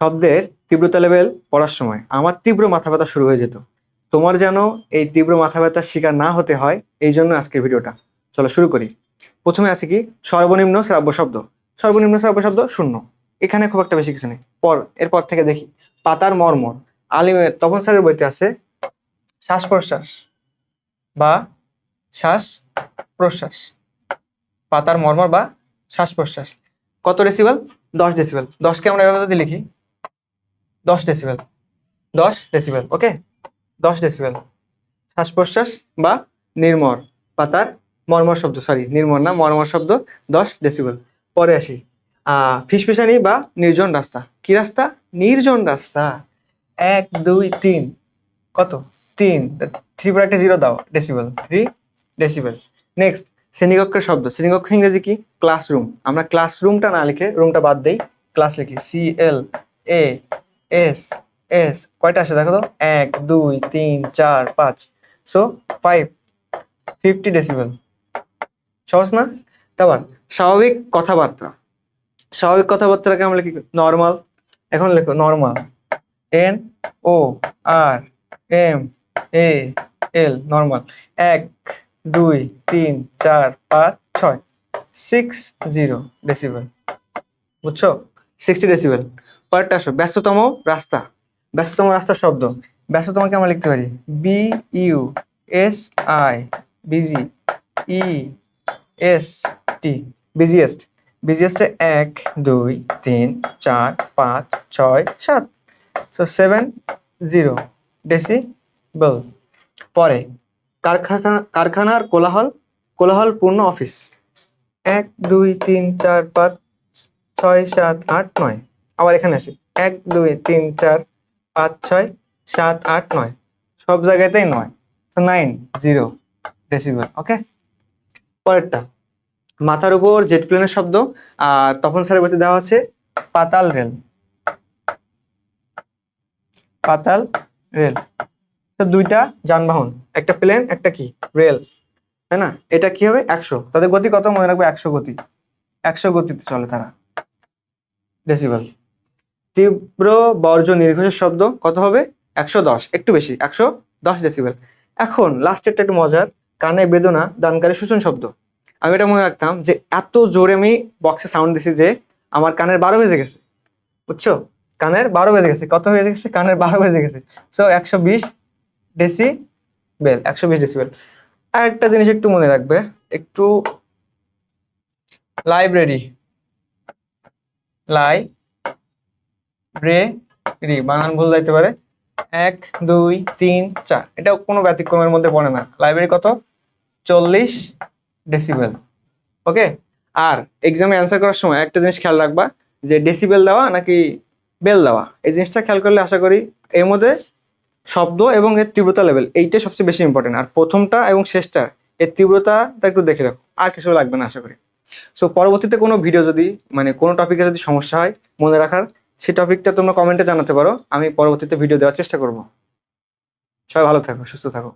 শব্দের তীব্রতা লেভেল পড়ার সময় আমার তীব্র মাথা ব্যথা শুরু হয়ে যেত। তোমার যেন এই তীব্র মাথা ব্যথার শিকার না হতে হয়, এই জন্য আজকের ভিডিওটা। চলো শুরু করি। প্রথমে আছে কি? সর্বনিম্ন শ্রাব্য শব্দ। সর্বনিম্ন শ্রাব্য শব্দ শূন্য। এখানে খুব একটা বেশি কিছু নেই। পর, এরপর থেকে দেখি। পাতার মর্মর। আলিমের তপন স্যারের বইতে আছে, শ্বাস প্রশ্বাস বা শ্বাস প্রশ্বাস। পাতার মর্মর বা শ্বাস প্রশ্বাস। কত ডেসিবেল দশ ডেসিবেল দশকে আমরা এভাবে যদি লিখি দশ ডেসিবেল দশ ডেসিবেল ওকে দশ ডেসিবেল শ্বাস প্রশ্বাস বা নির্মর পাতার মর্মর শব্দ সরি নির্মর না, মর্মর শব্দ, দশ ডেসিবেল পরে আসি। ফিসফিসানি বা নির্জন রাস্তা। কি রাস্তা? নির্জন রাস্তা। এক, দুই, তিন। কত? তিন। থ্রি পর একটা জিরো দাও ডেসিবেল থ্রি ডেসিবেল নেক্সট শ্রেণীকক্ষের শব্দ। শ্রেণীকক্ষ ইংরেজি কি? ক্লাসরুম আমরা ক্লাসরুমটা না লিখে রুমটা বাদ দেই ক্লাস লিখি। C L A S S কয়টা আসে দেখো তো? এক, দুই, তিন, চার, পাঁচ। সো ফাইভ ফিফটি ডেসিবেল সহজ না? তারপর, স্বাভাবিক কথাবার্তা। স্বাভাবিক কথাবার্তাকে আমরা লিখি নর্মাল এখন লেখো normal N O R M A L normal এক, দুই, তিন, চার, পাঁচ, ছয়। সিক্স জিরো ডেসিবেল বুঝছ? সিক্সটি ডেসিবেল পরেরটা আসো ব্যস্ততম রাস্তা। ব্যস্ততম রাস্তার শব্দ। ব্যস্ততমকে আমরা লিখতে পারি। B U S I busy E S T busiest বিজিয়েস্টে এক, দুই, তিন, চার, পাঁচ, ছয়, সাত। সো সেভেন জিরো ডেসিবেল পরে, কারখানা, কারখানার কোলাহল, কোলাহলপূর্ণ অফিস। এক, দুই, তিন, চার, পাঁচ, ছয়, সাত, আট, নয়। আবার এখানে আসি। এক, দুই, তিন, চার, পাঁচ, ছয়, সাত, আট, নয়। সব জায়গাতেই নয়। তো নাইন জিরো ডেসিবেল ওকে পরেরটা। মাথার উপর জেট প্লেনের শব্দ, আর তখন স্যারের বইতে দেওয়া আছে পাতাল রেল। পাতাল রেল। তো দুইটা যানবাহন, একটা প্লেন, একটা কি? রেল। তাই না? এটা কি হবে? একশো। তাদের গতি কত? মনে রাখবে একশো গতি। একশো গতিতে চলে তারা। ডেসিবেল তীব্র বর্জ্য নির্ঘোষের শব্দ কত হবে? একশো দশ, একটু বেশি, একশো দশ ডেসিবেল এখন লাস্টেরটা একটু মজার, কানে বেদনা, দানকারী শোষণ শব্দ। আমি এটা মনে রাখতাম যে এত জোরে আমি বক্সে সাউন্ড দিছি যে আমার কানের বারো বেজে গেছে। বুঝছ? কানের বারো বেজে গেছে। কত হয়ে গেছে? কানের বারো বেজে গেছে। সো একশো বিশ ডেসি বেল একশো বিশ ডেসিবেল আর একটা জিনিস একটু মনে রাখবে, একটু লাইব্রেরি লাই রে, রি, বানান ভুল যাইতে পারে। এক, দুই, তিন, চার। এটা কোনো ব্যতিক্রমের মধ্যে পড়ে না। লাইব্রেরি কত? চল্লিশ ডেসিবেল। ওকে? আর এক্সামে অ্যান্সার করার সময় একটা জিনিস খেয়াল রাখবা, যে ডেসিবেল দেওয়া নাকি বেল দেওয়া? এই জিনিসটা খেয়াল করলে আশা করি এর মধ্যে শব্দ এবং এর তীব্রতা লেভেল এইটা সবচেয়ে বেশি ইম্পর্টেন্ট আর প্রথমটা এবং শেষটা, এর তীব্রতাটা একটু দেখে রাখো। আর কিছু লাগবে না আশা করি। সো পরবর্তীতে কোনো ভিডিও যদি মানে কোনো টপিকে যদি সমস্যা হয়, মনে রাখার সেই টপিকটা তোমরা কমেন্টে জানাতে পারো। আমি পরবর্তীতে ভিডিও দেওয়ার চেষ্টা করব। সবাই ভালো থাকো, সুস্থ থাকো।